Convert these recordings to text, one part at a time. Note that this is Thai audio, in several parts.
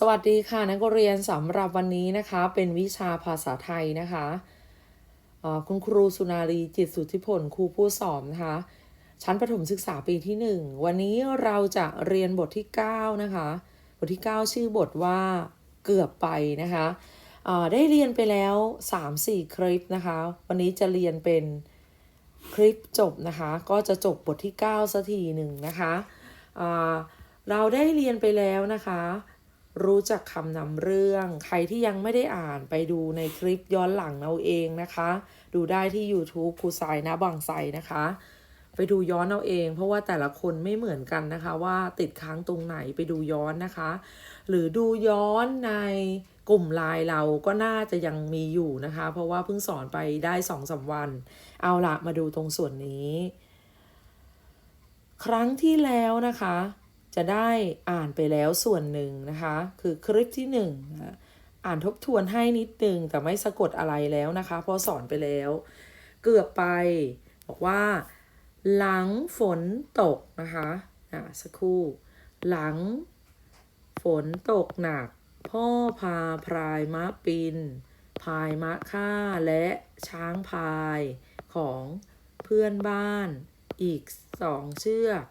สวัสดีค่ะนักเรียนสำหรับวันนี้นะคะ เป็นวิชาภาษาไทยนะคะคุณครูสุนารีจิตสุทธิผลครูผู้สอนนะคะ ชั้นประถมศึกษาปีที่ 1 วันนี้เราจะเรียนบทที่ 9 นะคะ บทที่ 9 ชื่อบทว่าเกือบไปนะคะได้เรียนไปแล้ว 3-4 คลิปนะคะ วันนี้จะเรียนเป็นคลิปจบนะคะ ก็จะจบบทที่ 9สักทีหนึ่งนะคะเราได้เรียนไปแล้วนะคะ รู้จักคำนำเรื่อง ใครที่ยังไม่ได้อ่านไปดูในคลิปย้อนหลังเอาเองนะคะ ดูได้ที่ YouTube ครูสายนะบางไซนะคะ ไปดูย้อนเอาเอง เพราะว่าแต่ละคนไม่เหมือนกันนะคะ ว่าติดค้างตรงไหนไปดูย้อนนะคะ หรือดูย้อนในกลุ่มไลน์เราก็น่าจะยังมีอยู่นะคะ เพราะว่าเพิ่งสอนไปได้สองสามวัน เอาละมาดูตรงส่วนนี้ ครั้งที่แล้วนะคะ จะได้อ่านไปแล้วส่วนหนึ่งนะคะ คือคลิปที่หนึ่งนะอ่านทบทวนให้นิดนึงแต่ไม่สะกดอะไรแล้วนะคะ เพราะสอนไปแล้ว เกือบไปบอกว่า หลังฝนตกนะคะอะสักครู่ หลังฝนตกหนัก พ่อพาพรายม้าปิน พายม้าค่าและช้างพายของเพื่อนบ้านอีกสองเชือก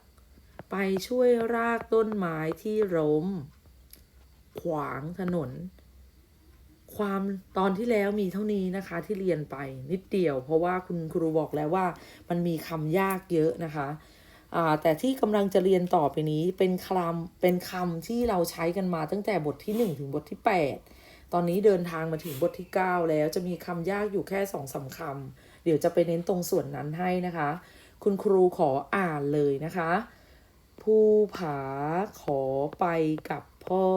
ไปช่วยรากต้นไม้ที่ล้ม ขวางถนน ความตอนที่แล้วมีเท่านี้นะคะที่เรียนไปนิดเดียว เพราะว่าคุณครูบอกแล้วว่ามันมีคำยากเยอะนะคะแต่ที่กำลังจะเรียนต่อไปนี้เป็นคำเป็นคำที่เราใช้กันมาตั้งแต่บทที่ 1 ถึงบทที่ 8 ตอนนี้เดินทางมาถึงบทที่ 9 แล้วจะมีคำยากอยู่แค่สองสามคำเดี๋ยวจะไปเน้นตรงส่วนนั้นให้นะคะ คุณครูขออ่านเลยนะคะ ภูผาขอไปกับพ่อ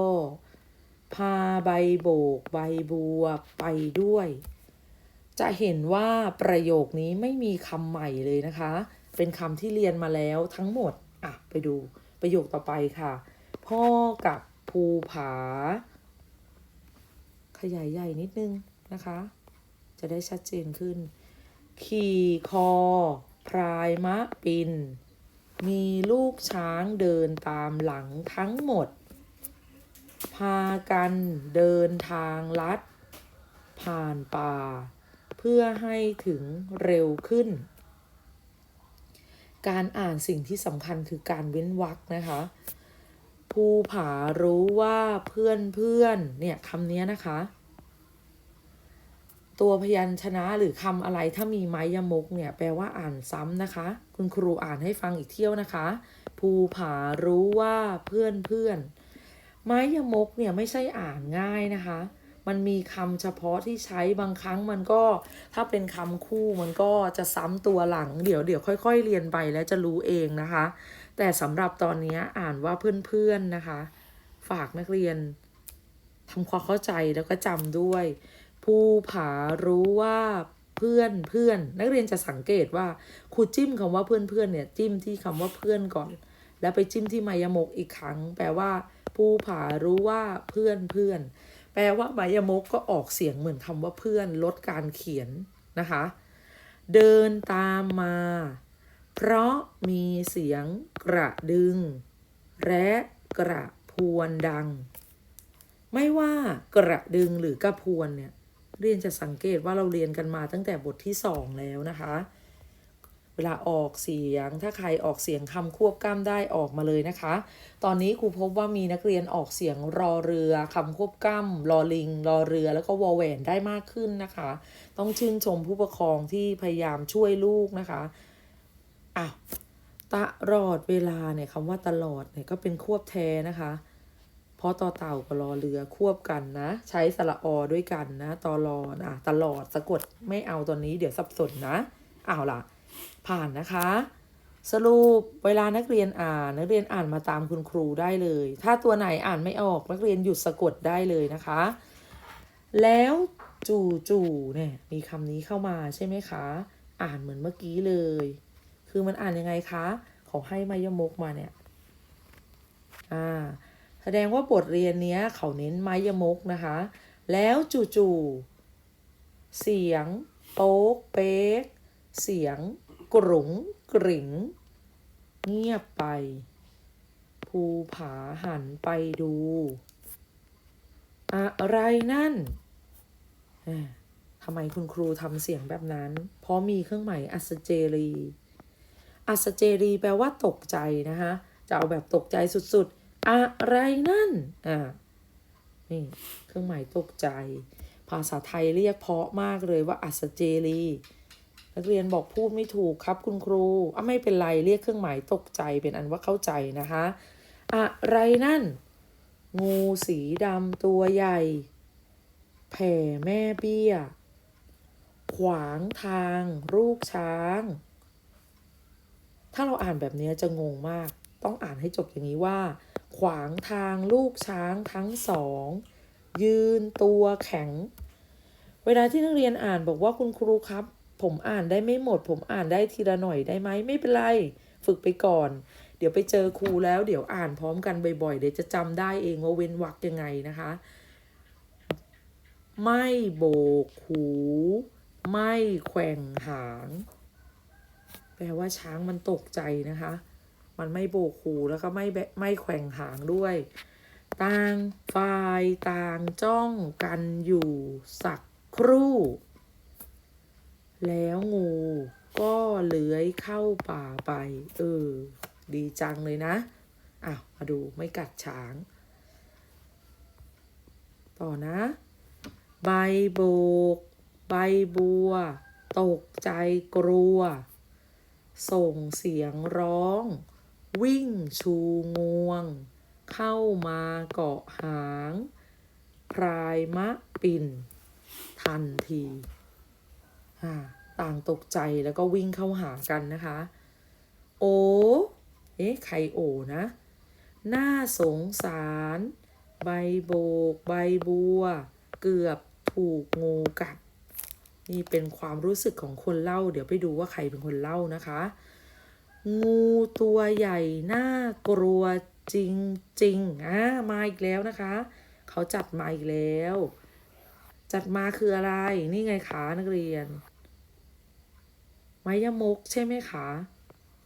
พาใบโบกใบบัวไปด้วย จะเห็นว่าประโยคนี้ไม่มีคำใหม่เลยนะคะ เป็นคำที่เรียนมาแล้วทั้งหมด อะ ไปดูประโยคต่อไปค่ะ พ่อกับภูผา ขยายใหญ่นิดนึงนะคะ จะได้ชัดเจนขึ้น ขี่คอ พรายมะปิน มีลูกช้างเดินตามหลังทั้งหมด พากันเดินทางลัด ผ่านป่า เพื่อให้ถึงเร็วขึ้น การอ่านสิ่งที่สำคัญคือการเว้นวรรคนะคะภูผารู้ว่าเพื่อนเพื่อนเนี่ยคำนี้นะคะ ตัวพยัญชนะหรือคำอะไรถ้ามีไม้ยมกเนี่ยแปลว่าอ่านซ้ำนะคะ คุณครูอ่านให้ฟังอีกเที่ยวนะคะ ภูผารู้ว่าเพื่อนเพื่อนไม้ยมกเนี่ยไม่ใช่อ่านง่ายนะคะ มันมีคำเฉพาะที่ใช้บางครั้งมันก็ถ้าเป็นคำคู่มันก็จะซ้ำตัวหลัง เดี๋ยวเดี๋ยวค่อย ๆ เรียนไปแล้วจะรู้เองนะคะ แต่สำหรับตอนนี้อ่านว่าเพื่อนๆนะคะ ฝากนักเรียนทำความเข้าใจแล้วก็จำด้วย ภูผารู้ว่าเพื่อนเพื่อน นักเรียนจะสังเกตว่าครูจิ้มคำว่าเพื่อนเพื่อนเนี่ยจิ้มที่คำว่าเพื่อนก่อน แล้วไปจิ้มที่มายมกอีกครั้ง แปลว่าภูผารู้ว่าเพื่อนเพื่อน แปลว่ามายมกก็ออกเสียงเหมือนคำว่าเพื่อนลดการเขียนนะคะ เดินตามมา เพราะมีเสียงกระดึง และกระพวนดัง ไม่ว่ากระดึงหรือกระพวนเนี่ย เรียนจะสังเกตว่าเราเรียนกันมาตั้งแต่บทที่สองแล้วนะคะ เวลาออกเสียง ถ้าใครออกเสียงคำควบกล้ำได้ออกมาเลยนะคะ ตอนนี้ครูพบว่ามีนักเรียนออกเสียงรอเรือคำควบกล้ำรอลิง รอเรือ แล้วก็วอแหวนได้มากขึ้นนะคะ ต้องชื่นชมผู้ปกครองที่พยายามช่วยลูกนะคะอะตลอดเวลาเนี่ยคำว่าตลอดเนี่ยก็เป็นควบแท้นะคะ เพราะต่อเต่ากับรอเรือควบกันนะ ใช้สระออด้วยกันนะตอรอนะตลอดสะกดไม่เอาตอนนี้เดี๋ยวสับสนนะเอาล่ะ ผ่านนะคะ สรุปเวลานักเรียนอ่านนักเรียนอ่านมาตามคุณครูได้เลย ถ้าตัวไหนอ่านไม่ออกนักเรียนหยุดสะกดได้เลยนะคะ แล้วจู่จู่เนี่ยมีคำนี้เข้ามาใช่ไหมคะ อ่านเหมือนเมื่อกี้เลย คือมันอ่านยังไงคะ ขอให้มายมกมาเนี่ย อ่า แสดงว่าบทเรียนเนี้ยเขาเน้นไม้ยมกนะคะ แล้วจู่ๆเสียง โป๊กเป๊ก เสียง กรุงกริ่งเงียบไป ภูผาหันไปดู อะไรนั่นทำไมคุณครูทำเสียงแบบนั้น เพราะมีเครื่องหมายอัศเจรี อัศเจรีแปลว่าตกใจนะคะ จะเอาแบบตกใจสุดๆ อะไรนั่น อ่า นี่เครื่องหมายตกใจ ภาษาไทยเรียกเพาะมากเลยว่า อัศเจรีนักเรียนบอกพูดไม่ถูกครับคุณครูอะไม่เป็นไรเรียกเครื่องหมายตกใจเป็นอันว่าเข้าใจนะคะ อะไรนั่น งูสีดำตัวใหญ่ แผ่แม่เบี้ย ขวางทางลูกช้าง ถ้าเราอ่านแบบนี้จะงงมาก ต้องอ่านให้จบอย่างนี้ว่า ขวางทางลูกช้างทั้งสอง ยืนตัวแข็ง เวลาที่นักเรียนอ่านบอกว่าคุณครูครับ ผมอ่านได้ไม่หมด ผมอ่านได้ทีละหน่อยได้ไหมไม่เป็นไร ฝึกไปก่อน เดี๋ยวไปเจอครูแล้วเดี๋ยวอ่านพร้อมกันบ่อยๆ เดี๋ยวจะจำได้เองว่าเว้นวรรคยังไงนะคะ ไม่โบกหู ไม่แขว่งหาง แปลว่าช้างมันตกใจนะคะ มันไม่โบกหูแล้วก็ไม่ไม่แขว่งหางด้วย ต่างฝ่ายต่างจ้องกันอยู่สักครู่ แล้วงูก็เลื้อยเข้าป่าไป เออ ดีจังเลยนะอ้าวมาดูไม่กัดช้าง ต่อนะ ใบโบก ใบบัว ตกใจกลัว ส่งเสียงร้อง วิ่งชูงวง เข้ามาเกาะหาง พรายมะปิ่น ทันทีต่างตกใจแล้วก็วิ่งเข้าหากันนะคะ โอ เอ๊ะใครโอนะน่าสงสาร ใบโบก ใบบัว เกือบถูกงูกัด นี่เป็นความรู้สึกของคนเล่า เดี๋ยวไปดูว่าใครเป็นคนเล่านะคะ งูตัวใหญ่น่ากลัวจริงๆอ่ามาอีกแล้วนะคะ เขาจัดมาอีกแล้ว จัดมาคืออะไร นี่ไงคะนักเรียน ไมยมกใช่ไหมคะ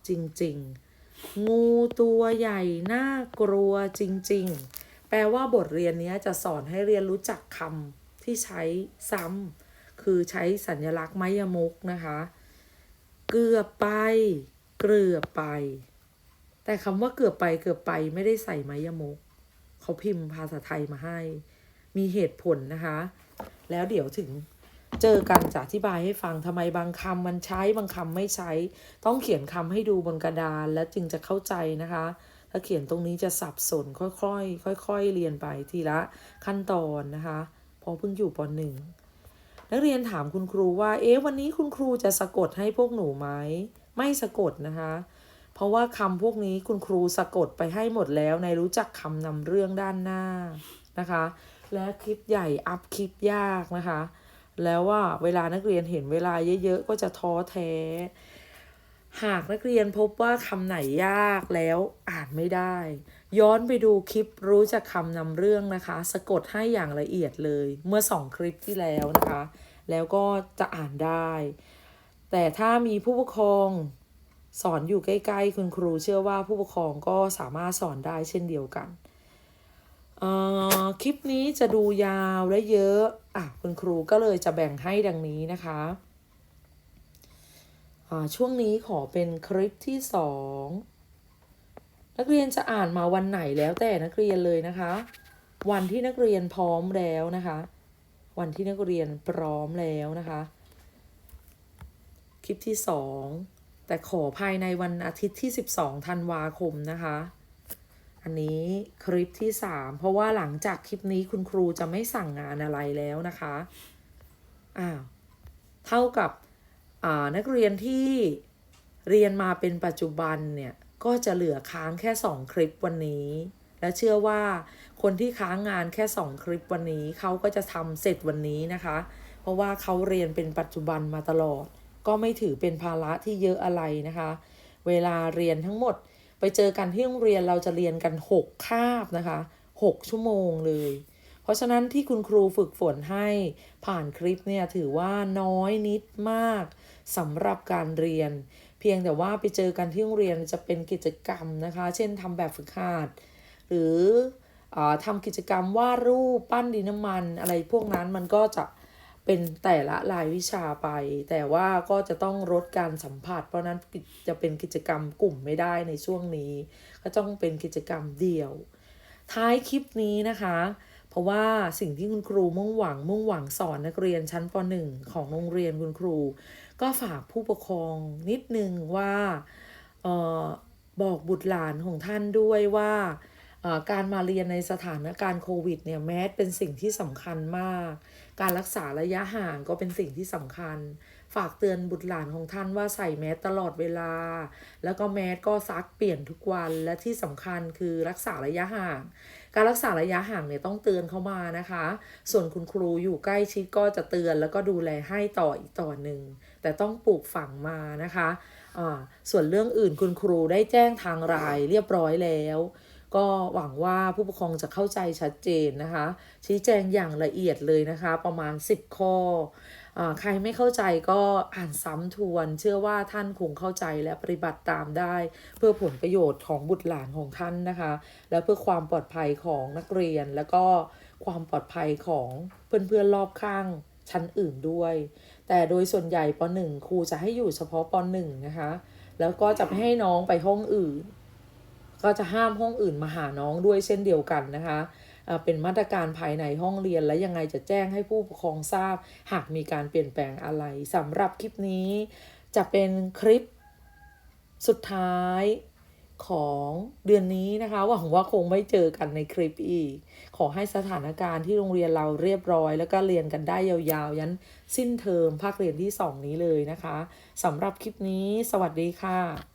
จริง ๆ งูตัวใหญ่น่ากลัวจริง ๆ แปลว่าบทเรียนนี้จะสอนให้เรียนรู้จักคำที่ใช้ซ้ำคือใช้สัญลักษณ์ไมยมกนะคะ เกือบไป เกือบไป แต่คำว่าเกือบไปเกือบไปไม่ได้ใส่ไมยมก เขาพิมพ์ภาษาไทยมาให้ มีเหตุผลนะคะ แล้วเดี๋ยวถึงเจอกันจะอธิบายให้ฟังทำไมบางคำมันใช้บางคำไม่ใช้ ต้องเขียนคำให้ดูบนกระดานแล้วจึงจะเข้าใจนะคะ ถ้าเขียนตรงนี้จะสับสนค่อยๆ ค่อย ๆ เรียนไปทีละขั้นตอนนะคะพอเพิ่งอยู่ปหนึ่งนักเรียนถามคุณครูว่า เอ๊ะวันนี้คุณครูจะสะกดให้พวกหนูไหม ไม่สะกดนะคะ เพราะว่าคำพวกนี้คุณครูสะกดไปให้หมดแล้วในรู้จักคำนำเรื่องด้านหน้านะคะ และคลิปใหญ่อัพคลิปยากนะคะ แล้วว่าเวลานักเรียนเห็นเวลาเยอะๆ ก็จะท้อแท้ หากนักเรียนพบว่าคำไหนยากแล้วอ่านไม่ได้ ย้อนไปดูคลิปรู้จักคำนำเรื่องนะคะ สะกดให้อย่างละเอียดเลย เมื่อสองคลิปที่แล้วนะคะ แล้วก็จะอ่านได้ แต่ถ้ามีผู้ปกครองสอนอยู่ใกล้ ๆ คุณครูเชื่อว่าผู้ปกครองก็สามารถสอนได้เช่นเดียวกันอ่อคลิปนี้จะดูยาวและเยอะ อะ คุณครูก็เลยจะแบ่งให้ดังนี้นะคะอ่าช่วงนี้ขอเป็นคลิปที่สองนักเรียนจะอ่านมาวันไหนแล้วแต่นักเรียนเลยนะคะ วันที่นักเรียนพร้อมแล้วนะคะ วันที่นักเรียนพร้อมแล้วนะคะ คลิปที่สองแต่ขอภายในวันอาทิตย์ที่ 12ธันวาคมนะคะ อันนี้คลิปที่ 3 เพราะว่าหลังจากคลิปนี้คุณครูจะไม่สั่งงานอะไรแล้วนะคะอ้าวเท่ากับนักเรียนที่เรียนมาเป็นปัจจุบันเนี่ยก็จะเหลือค้างแค่ 2 คลิปวันนี้ และเชื่อว่าคนที่ค้างงานแค่ 2 คลิปวันนี้เขาก็จะทำเสร็จวันนี้นะคะ เพราะว่าเขาเรียนเป็นปัจจุบันมาตลอด ก็ไม่ถือเป็นภาระที่เยอะอะไรนะคะ เวลาเรียนทั้งหมดไปเจอกันที่โรงเรียนเราจะเรียนกัน 6 คาบนะคะ 6 ชั่วโมงเลย เพราะฉะนั้นที่คุณครูฝึกฝนให้ผ่านคลิปเนี่ยถือว่าน้อยนิดมากสำหรับการเรียน เพียงแต่ว่าไปเจอกันที่โรงเรียนจะเป็นกิจกรรมนะคะ เช่นทำแบบฝึกหัดหรืออทำกิจกรรมวาดรูปปั้นดินน้ำมันอะไรพวกนั้นมันก็จะ เป็นแต่ละรายวิชาไป แต่ว่าก็จะต้องลดการสัมผัส เพราะนั้นจะเป็นกิจกรรมกลุ่มไม่ได้ในช่วงนี้ ก็ต้องเป็นกิจกรรมเดี่ยว ท้ายคลิปนี้นะคะ เพราะว่าสิ่งที่คุณครูมุ่งหวังมุ่งหวังสอนนักเรียนชั้นป .1 ของโรงเรียนคุณครู ก็ฝากผู้ปกครองนิดนึงว่าเออบอกบุตรหลานของท่านด้วยว่าการมาเรียนในสถานการณ์โควิดเนี่ยแมสเป็นสิ่งที่สำคัญมาก การรักษาระยะห่างก็เป็นสิ่งที่สำคัญ ฝากเตือนบุตรหลานของท่านว่าใส่แมสตลอดเวลา แล้วก็แมสก็ซักเปลี่ยนทุกวัน และที่สำคัญคือรักษาระยะห่าง การรักษาระยะห่างเนี่ยต้องเตือนเข้ามานะคะ ส่วนคุณครูอยู่ใกล้ชิดก็จะเตือนแล้วก็ดูแลให้ต่ออีกต่อหนึ่ง แต่ต้องปลูกฝังมานะคะอ่าส่วนเรื่องอื่นคุณครูได้แจ้งทางรายเรียบร้อยแล้ว ก็หวังว่าผู้ปกครองจะเข้าใจชัดเจนนะคะ ชี้แจงอย่างละเอียดเลยนะคะ ประมาณ 10 ข้ออใครไม่เข้าใจก็อ่านซ้ำทวน เชื่อว่าท่านคงเข้าใจและปฏิบัติตามได้ เพื่อผลประโยชน์ของบุตรหลานของท่านนะคะ และเพื่อความปลอดภัยของนักเรียน แล้วก็ความปลอดภัยของเพื่อนๆรอบข้างชั้นอื่นด้วย แต่โดยส่วนใหญ่ป .1 ครูจะให้อยู่เฉพาะป .1 นะคะ แล้วก็จะไม่ให้น้องไปห้องอื่น ก็จะห้ามห้องอื่นมาหาน้องด้วยเช่นเดียวกันนะคะเป็นมาตรการภายในห้องเรียนและยังไงจะแจ้งให้ผู้ปกครองทราบ หากมีการเปลี่ยนแปลงอะไรสำหรับคลิปนี้จะเป็นคลิปสุดท้ายของเดือนนี้นะคะหวังว่าคงไม่เจอกันในคลิปอีก ขอให้สถานการณ์ที่โรงเรียนเราเรียบร้อย แล้วก็เรียนกันได้ยาวๆ ยันสิ้นเทอมภาคเรียนที่ 2 นี้เลยนะคะสำหรับคลิปนี้ สวัสดีค่ะ